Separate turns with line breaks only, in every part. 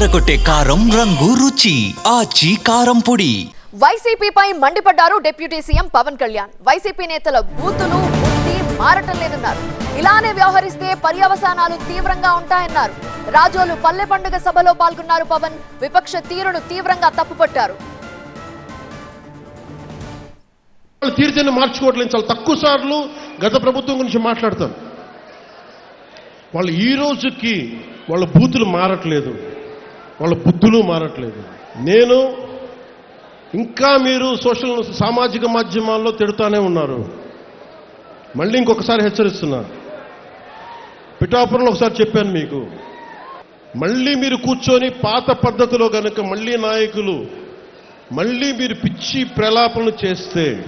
అదరగొట్టే కారం రంగు రుచి. ఆచి కారం పొడి.
వైసీపీపై మండిపడ్డారు deputy CM Pawan Kalyan. YCP నేతల బూతులు బుద్ధి మారటం లేదన్నారు. ఇలానే వ్యవహరిస్తే పర్యవసానాలు తీవ్రంగా ఉంటాయన్నారు. రాజోలు పల్లె పండుగ సభలో పాల్గొన్నారు పవన్. విపక్ష తీరును తీవ్రంగా తప్పుపట్టారు.
వాళ్ళు తీర్థాన్ని మార్చుకోవట్లేదు. చాలా తక్కువ సార్లు గత ప్రభుత్వం గురించి మాట్లాడతారు. వాళ్ళు ఈ రోజుకి వాళ్ళ బూతులు మారట్లేదు. వాళ్ళ బుద్ధులు మారట్లేదు. నేను ఇంకా మీరు సోషల్ సామాజిక మాధ్యమాల్లో తిడుతూనే ఉన్నారు. మళ్ళీ ఇంకొకసారి హెచ్చరిస్తున్నా. పిఠాపురంలో ఒకసారి చెప్పాను మీకు. మళ్ళీ మీరు కూర్చొని పాత పద్ధతిలో కనుక మళ్ళీ నాయకులు మళ్ళీ మీరు పిచ్చి ప్రలాపనలు చేస్తే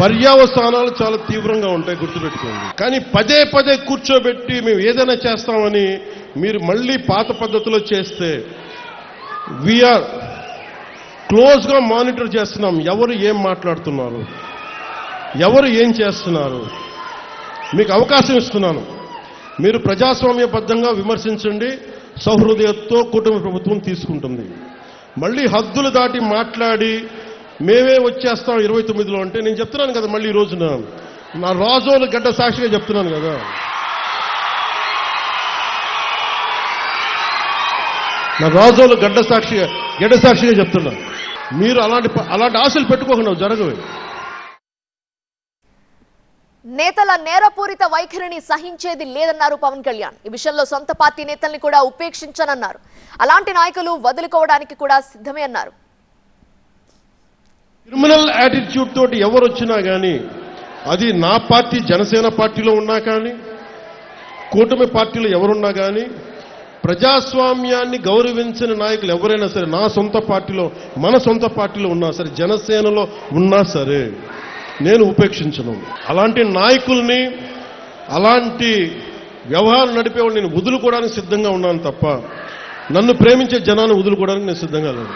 పర్యావస్థానాలు చాలా తీవ్రంగా ఉంటాయి గుర్తుపెట్టుకోండి. కానీ పదే పదే కూర్చోబెట్టి మేము ఏదైనా చేస్తామని మీరు మళ్ళీ పాత పద్ధతిలో చేస్తే వీఆర్ క్లోజ్గా మానిటర్ చేస్తున్నాం. ఎవరు ఏం మాట్లాడుతున్నారు? ఎవరు ఏం చేస్తున్నారు? మీకు అవకాశం ఇస్తున్నాను. మీరు ప్రజాస్వామ్యబద్ధంగా విమర్శించండి. సౌహృదయతో కుటుంబ ప్రభుత్వం తీసుకుంటుంది. మళ్ళీ హద్దులు దాటి మాట్లాడి మేమే వచ్చేస్తాం ఇరవై తొమ్మిదిలో అంటే నేను చెప్తున్నాను కదా మళ్ళీ ఈ రోజున. నా రాజోలు గడ్డ సాక్షిగా చెప్తున్నాను కదా. నా రాజోలు గడ్డ సాక్షిగా గడ్డ సాక్షిగా చెప్తున్నా మీరు అలాంటి అలాంటి ఆశలు పెట్టుకోకుండా జరగవు.
నేతల నేరపూరిత వైఖరిని సహించేది లేదన్నారు పవన్ కళ్యాణ్. ఈ విషయంలో సొంత పార్టీ నేతల్ని కూడా ఉపేక్షించనన్నారు. అలాంటి నాయకులు వదులుకోవడానికి కూడా సిద్ధమే అన్నారు.
క్రిమినల్ యాటిట్యూడ్ తోటి ఎవరు వచ్చినా కానీ అది నా పార్టీ జనసేన పార్టీలో ఉన్నా కానీ కూటమి పార్టీలో ఎవరున్నా కానీ ప్రజాస్వామ్యాన్ని గౌరవించిన నాయకులు ఎవరైనా సరే నా సొంత పార్టీలో మన సొంత పార్టీలో ఉన్నా సరే జనసేనలో ఉన్నా సరే నేను ఉపేక్షించను. అలాంటి నాయకుల్ని అలాంటి వ్యవహారం నడిపేవాళ్ళు నేను వదులుకోవడానికి సిద్ధంగా ఉన్నాను తప్ప నన్ను ప్రేమించే జనాన్ని వదులుకోవడానికి నేను సిద్ధంగా లేను.